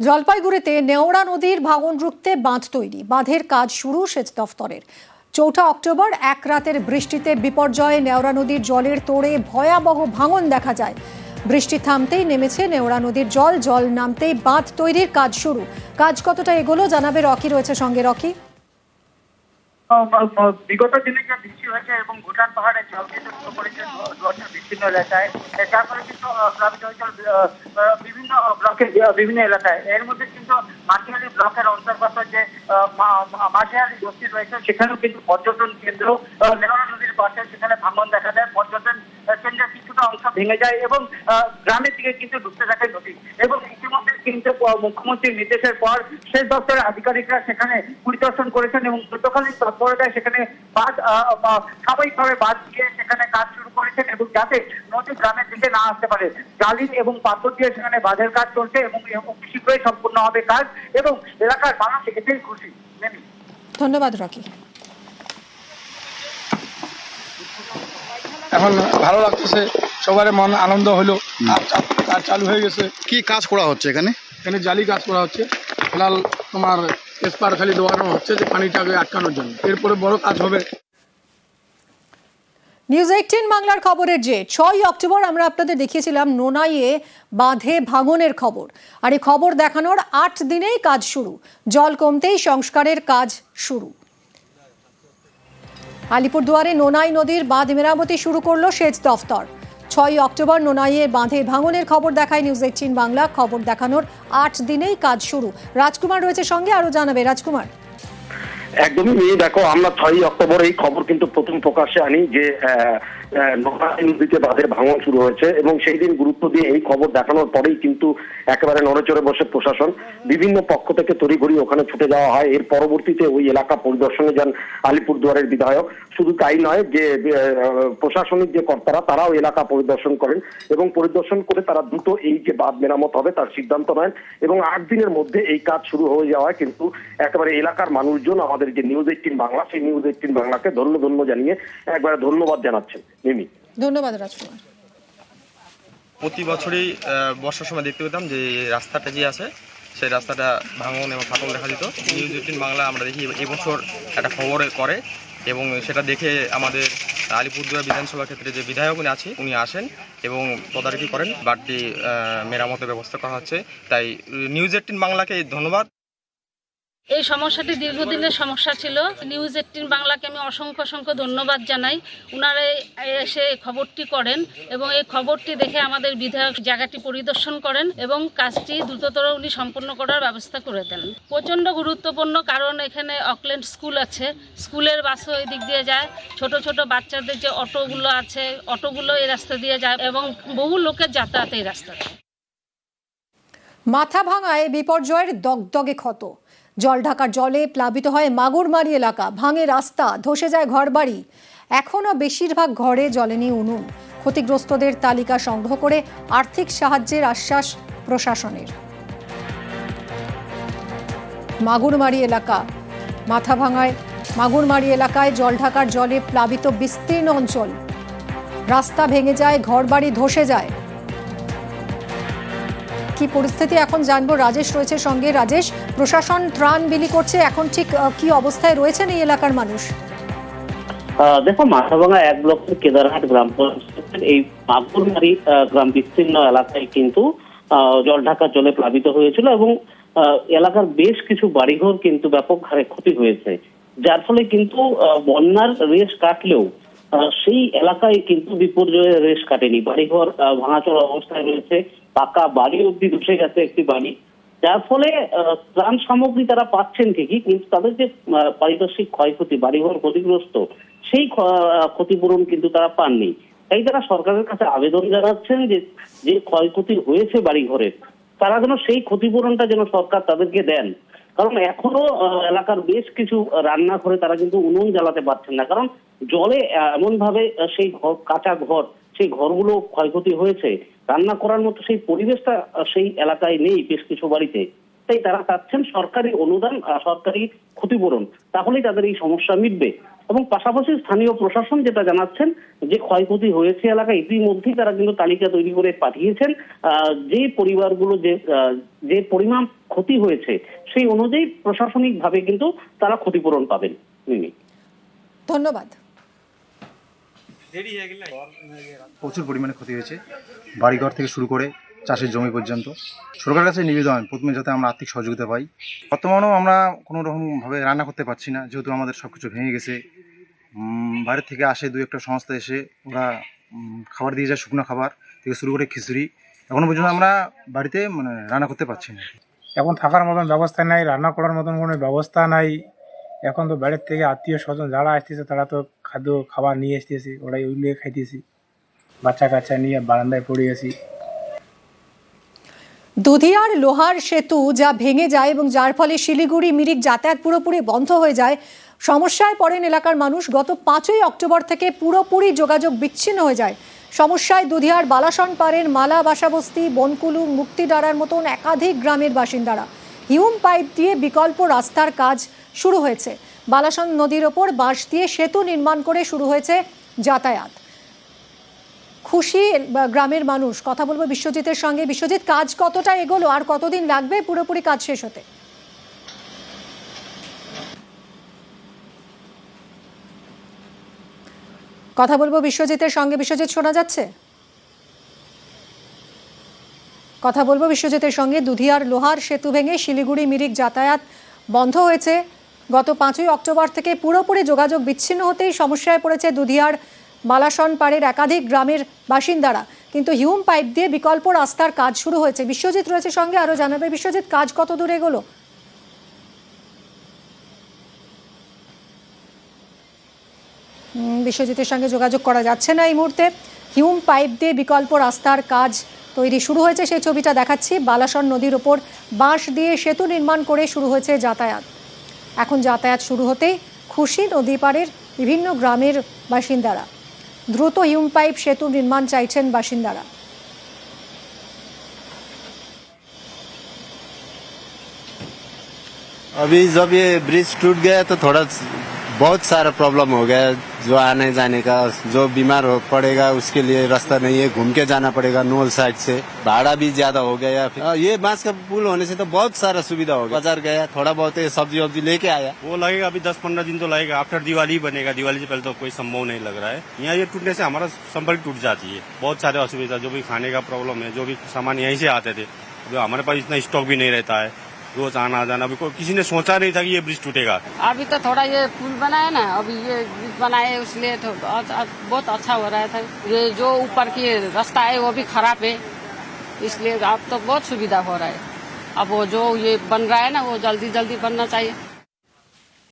জলপাইগুড়িতে নেওড়া নদীর ভাঙন রুখতে বাঁধ তৈরি। বাঁধের কাজ শুরু সেচ দফতরের। চৌঠা অক্টোবর, এক রাতের বৃষ্টিতে বিপর্যয়ে নেওড়া নদীর জলের তোড়ে ভয়াবহ ভাঙন দেখা যায়। বৃষ্টি থামতেই নেমেছে নেওড়া নদীর জল। জল নামতেই বাঁধ তৈরির কাজ শুরু। কাজ কতটা এগোলো জানাবে রকি, রয়েছে সঙ্গে রকি। বিগত দিনে যে বৃষ্টি হয়েছে এবং ভুটান পাহাড়ে জল কিন্তু ঢুকে পড়েছে দোয়াশের বিস্তীর্ণ এলাকায় যার ফলে কিন্তু প্লাবিত হয়েছে আহ, আহ, বিভিন্ন ব্লকের বিভিন্ন এলাকায়। এর মধ্যে কিন্তু মাটিহালি ব্লকের অন্তর্গত যে আহ, মা- মা- মাটিহালি বস্তি রয়েছে সেখানেও কিন্তু পর্যটন কেন্দ্র নেওয়া নদীর পাশে সেখানে ভাঙন দেখা দেয় পর্যটন কেন্দ্রের কিছুটা অংশ ভেঙে যায় এবং গ্রামের দিকে কিন্তু ঢুকতে থাকে নদী। এবং কিন্তু মুখ্যমন্ত্রীর নির্দেশের পর সেচ দপ্তরের আধিকারিকরা সেখানে পরিদর্শন করেছেন এবং যুদ্ধকালীন তৎপরতায় সেখানে বাঁধ স্বাভাবিকভাবে বাঁধ দিয়ে সেখানে কাজ শুরু করেছেন এবং যাতে নদী গ্রামের দিকে না আসতে পারে। জালি এবং পাথর দিয়ে সেখানে বাঁধের কাজ চলছে এবং এবং শীঘ্রই সম্পূর্ণ হবে কাজ এবং এলাকার মানুষ এতেই খুশি। ধন্যবাদ রকি। এখন ভালো লাগতেছে। সবার মন আনন্দ হলো। আর কাজ চালু হয়ে গেছে। কি কাজ করা হচ্ছে এখানে? এখানে জালি কাজ করা হচ্ছে। ফিলহাল তোমার এসপার খালি দোয়ানো হচ্ছে যে পানিটাকে আটকানোর জন্য। এরপরে বড় কাজ হবে। নিউজ এইটিন বাংলার খবরের যে ছয় অক্টোবর আমরা আপনাদের দেখিয়েছিলাম নোনাইয়ে বাঁধে ভাঙনের খবর। আর এই খবর দেখানোর আট দিনেই কাজ শুরু। জল কমতেই সংস্কারের কাজ শুরু। আলিপুরদুয়ারে নোনাই নদীর বাঁধ মেরামতি শুরু করল সেচ দফতর। ছয় অক্টোবর নোনাইয়ের বাঁধে ভাঙনের খবর দেখায় নিউজ এইটিন বাংলা। খবর দেখানোর আট দিনেই কাজ শুরু। রাজকুমার রয়েছে সঙ্গে আরও জানাবে রাজকুমার। একদমই দেখো, আমরা ছয়ই অক্টোবর এই খবর কিন্তু প্রথম প্রকাশে আনি যে নদীতে বাঁধের ভাঙন শুরু হয়েছে এবং সেই দিন গুরুত্ব দিয়ে এই খবর দেখানোর পরেই কিন্তু একেবারে নড়েচড়ে বসে প্রশাসন বিভিন্ন পক্ষ থেকে তড়িঘড়ি ওখানে ছুটে যাওয়া হয়। এর পরবর্তীতে ওই এলাকা পরিদর্শনে যান আলিপুরদুয়ারের বিধায়ক। শুধু তাই নয় যে প্রশাসনিক যে কর্তারা, তারাও এলাকা পরিদর্শন করেন এবং পরিদর্শন করে তারা দ্রুত এই যে বাঁধ মেরামত হবে তার সিদ্ধান্ত নেন এবং আট দিনের মধ্যে এই কাজ শুরু হয়ে যাওয়ায় কিন্তু একেবারে এলাকার মানুষজন আমাদের যে নিউজ এইটিন বাংলা, সেই নিউজ এইটিন বাংলাকে ধন্য ধন্য জানিয়ে একবারে ধন্যবাদ জানাচ্ছেন। মিমি। ধন্যবাদ রাজকুমার। প্রতি বছরই আহ, বর্ষার সময় দেখতে পেতাম যে রাস্তাটা যে আছে সেই রাস্তাটা ভাঙন এবং ফাটল দেখা যেত নিউজ এইটিন বাংলা আমরা দেখি এবছর একটা খবর করে এবং সেটা দেখে আমাদের আলিপুরদুয়ার বিধানসভা ক্ষেত্রে যে বিধায়ক উনি আছে উনি আসেন এবং তদারকি করেন। বাড়তি মেরামতের ব্যবস্থা করা হচ্ছে। তাই নিউজ এইটিন বাংলাকে ধন্যবাদ। এই সমস্যাটি দীর্ঘদিনের সমস্যা ছিল। নিউজ এইটিন বাংলাকে আমি অসংখ্য অসংখ্য ধন্যবাদ জানাই। ওনারা এসে খবরটি করেন এবং এই খবরটি দেখে আমাদের বিধায়ক জায়গাটি পরিদর্শন করেন এবং কাজটি দ্রুততর উনি সম্পন্ন করার ব্যবস্থা করে দেন। প্রচণ্ড গুরুত্বপূর্ণ কারণ এখানে অকল্যান্ড স্কুল আছে। স্কুলের বাসও এই দিক দিয়ে যায়। ছোট ছোট বাচ্চাদের যে অটোগুলো আছে, অটোগুলো এই রাস্তা দিয়ে যায় এবং বহু লোকের যাতায়াত এই রাস্তাতে। মাথা ভাঙায় বিপর্যয়ের দগদগে ক্ষত। জল ঢাকার জলে প্লাবিত হয় মাগুরমারি এলাকা। ভাঙে রাস্তা, ধসে যায় ঘরবাড়ি। এখনও বেশিরভাগ ঘরে জ্বলেনি উনুন। ক্ষতিগ্রস্তদের তালিকা সংগ্রহ করে আর্থিক সাহায্যের আশ্বাস প্রশাসনের। মাগুরমারি এলাকা। মাথা ভাঙায় মাগুরমারি এলাকায় জল ঢাকার জলে প্লাবিত বিস্তীর্ণ অঞ্চল। রাস্তা ভেঙে যায়, ঘরবাড়ি ধসে যায়। কি পরিস্থিতি? এখন জানব রাজেশ রয়েছে সঙ্গে। রাজেশ প্রশাসন ত্রাণ বিলি করছে। এখন ঠিক কি অবস্থায় রয়েছেন এই এলাকার মানুষ? দেখো মাথাভাঙা এক ব্লকের কেদারহাট গ্রাম পঞ্চায়েতের এই মাগুরমারি গ্রাম বিস্তীর্ণ এলাকায় কিন্তু আহ, জলঢাকা জলে প্লাবিত হয়েছিল এবং এলাকার বেশ কিছু বাড়িঘর কিন্তু ব্যাপক হারে ক্ষতি হয়েছে। যার ফলে কিন্তু বন্যার রেশ কাটলেও সেই এলাকায় কিন্তু বিপর্যয়ের রেশ কাটেনি। বাড়িঘর ভাঙাচোরা অবস্থায় রয়েছে। পাকা বাড়ি অব্দি ধসে গেছে একটি বাড়ি। যার ফলে ত্রাণ সামগ্রী তারা পাচ্ছেন ঠিকই, কিন্তু তাদের যে পারিপার্শ্বিক ক্ষয়ক্ষতি, বাড়িঘর ক্ষতিগ্রস্ত, সেই ক্ষতিপূরণ কিন্তু তারা পাননি। তাই তারা সরকারের কাছে আবেদন জানাচ্ছেন যে যে ক্ষয়ক্ষতি হয়েছে বাড়িঘরের তারা যেন সেই ক্ষতিপূরণটা যেন সরকার তাদেরকে দেন। কারণ এখনও এলাকার বেশ কিছু রান্নাঘরে তারা কিন্তু উনুন জ্বালাতে পারছেন না। কারণ জলে এমন ভাবে সেই ঘর কাঁচা ঘর, সেই ঘরগুলো ক্ষয়ক্ষতি হয়েছে। রান্না করার মতো সেই পরিবেশটা সেই এলাকায় নেই বেশ কিছু বাড়িতে। তাই তারা চাচ্ছেন সরকারি অনুদান সরকারি ক্ষতিপূরণ। তাহলেই তাদের এই সমস্যা মিটবে। এবং পাশাপাশি স্থানীয় প্রশাসন যেটা জানাচ্ছেন যে ক্ষয়ক্ষতি হয়েছে এলাকায়, ইতিমধ্যেই তারা কিন্তু তালিকা তৈরি করে পাঠিয়েছেন। যে পরিবারগুলো যে যে পরিমাণ ক্ষতি হয়েছে, সেই অনুযায়ী প্রশাসনিকভাবে কিন্তু তারা ক্ষতিপূরণ পাবেন। ধন্যবাদ। প্রচুর পরিমাণে ক্ষতি হয়েছে। বাড়িঘর থেকে শুরু করে চাষের জমি পর্যন্ত। সরকারের কাছে নিবেদন প্রথমে যাতে আমরা আর্থিক সহযোগিতা পাই। বর্তমানেও আমরা কোনো রকমভাবে রান্না করতে পারছি না যেহেতু আমাদের সব কিছু ভেঙে গেছে। বাইরের থেকে আসে দু একটা সংস্থা এসে ওরা খাবার দিয়ে যায় শুকনো খাবার থেকে শুরু করে খিচুড়ি। এখনও পর্যন্ত আমরা বাড়িতে মানে রান্না করতে পারছি না। এখন থাকার মতন ব্যবস্থা নাই রান্না করার মতন কোনো ব্যবস্থা নাই। এখন তো বাইরের থেকে আত্মীয় স্বজন যারা আসতেছে, তারা তো খাদ্য, খাবার নিয়ে আসতেছে, ওরাই ওইগুলো খাইতেছি। বাচ্চা কাচ্চা নিয়ে বারান্দায় পড়ে আছি। দুধিয়ার লোহার সেতু যা ভেঙে যায় এবং যার ফলে শিলিগুড়ি, মিরিক যাতায়াত পুরোপুরি বন্ধ হয়ে যায়। সমস্যায় পড়েন এলাকার মানুষ, গত পাঁচই অক্টোবর থেকে পুরোপুরি যোগাযোগ বিচ্ছিন্ন হয়ে যায়। সমস্যায় দুধিয়ার বালাসন পাড়ের মালা, বাসাবস্তি, বনকুলু মুক্তিডারার মতন একাধিক গ্রামের বাসিন্দারা হিউম পাইপ দিয়ে বিকল্প রাস্তার কাজ শুরু হয়েছে। বালাসন নদীর ওপর বাঁশ দিয়ে সেতু নির্মাণ করে শুরু হয়েছে যাতায়াত। খুশি গ্রামের মানুষ, কথা বলব বিশ্বজিতের সঙ্গে। বিশ্বজিৎ, কাজ কতটা এগোলো? আর কতদিন লাগবে? পুরোপুরি কাজ শেষ হতে। কথা বলব বিশ্বজিতের সঙ্গে। বিশ্বজিৎ, শোনা যাচ্ছে? কথা বলব বিশ্বজিতের সঙ্গে। দুধিয়ার লোহার সেতু ভেঙে শিলিগুড়ি মিরিক যাতায়াত বন্ধ হয়েছে। গত পাঁচই অক্টোবর থেকে পুরোপুরি যোগাযোগ বিচ্ছিন্ন হতেই সমস্যায় পড়েছে দুধিয়ার বালাসন পাড়ের একাধিক গ্রামের বাসিন্দারা। কিন্তু হিউম পাইপ দিয়ে বিকল্প রাস্তার কাজ শুরু হয়েছে। বিশ্বজিৎ রয়েছে সঙ্গে, আরও জানাবে বিশ্বজিৎ, কাজ কত দূর এগোলো? বিশ্বজিতের সঙ্গে যোগাযোগ করা যাচ্ছে না এই মুহূর্তে। হিউম পাইপ দিয়ে বিকল্প রাস্তার কাজ তৈরি শুরু হয়েছে সেই ছবিটা দেখাচ্ছি বালাসন নদীর ওপর বাঁশ দিয়ে সেতু নির্মাণ করে শুরু হয়েছে যাতায়াত এখন যাতায়াত শুরু হতেই খুশি নদী পাড়ের বিভিন্ন গ্রামের বাসিন্দারা দ্রুত হিউম পাইপ সেতু নির্মাণ চাইছেন বাসিন্দারা अभी जब ये ब्रिज टूट गया तो थोड़ा बहुत सारा प्रॉब्लम हो गया जो आने जाने का जो बीमार हो पड़ेगा उसके लिए रास्ता नहीं है घूम के जाना पड़ेगा नोल साइड से। भाड़ा भी ज़्यादा हो गया फिर हाँ, ये बाँस का पुल होने से तो बहुत सारा सुविधा हो गया। बाज़ार गया थोड़ा बहुत सब्ज़ी वब्जी लेके आया। वो लगेगा अभी दस पंद्रह दिन तो लगेगा आफ्टर दिवाली बनेगा। दिवाली से पहले तो कोई संभव नहीं लग रहा है। यहाँ ये टूटने से हमारा संपर्क टूट जाती है। बहुत सारे असुविधा जो भी खाने का प्रॉब्लम है जो भी सामान यहीं से आते थे। हमारे पास इतना स्टॉक भी नहीं रहता है। रोज आना जाना अभी किसी ने सोचा नहीं था कि ये ब्रिज टूटेगा। अभी तो थोड़ा ये पुल बनाया ना, अभी ये ब्रिज बनाए उसलिए तो बहुत अच्छा हो रहा था ये जो ऊपर की रास्ता है, वो भी खराब है। इसलिए अब तो बहुत सुविधा हो रहा है। अब वो जो ये बन रहा है ना, वो जल्दी जल्दी बनना चाहिए।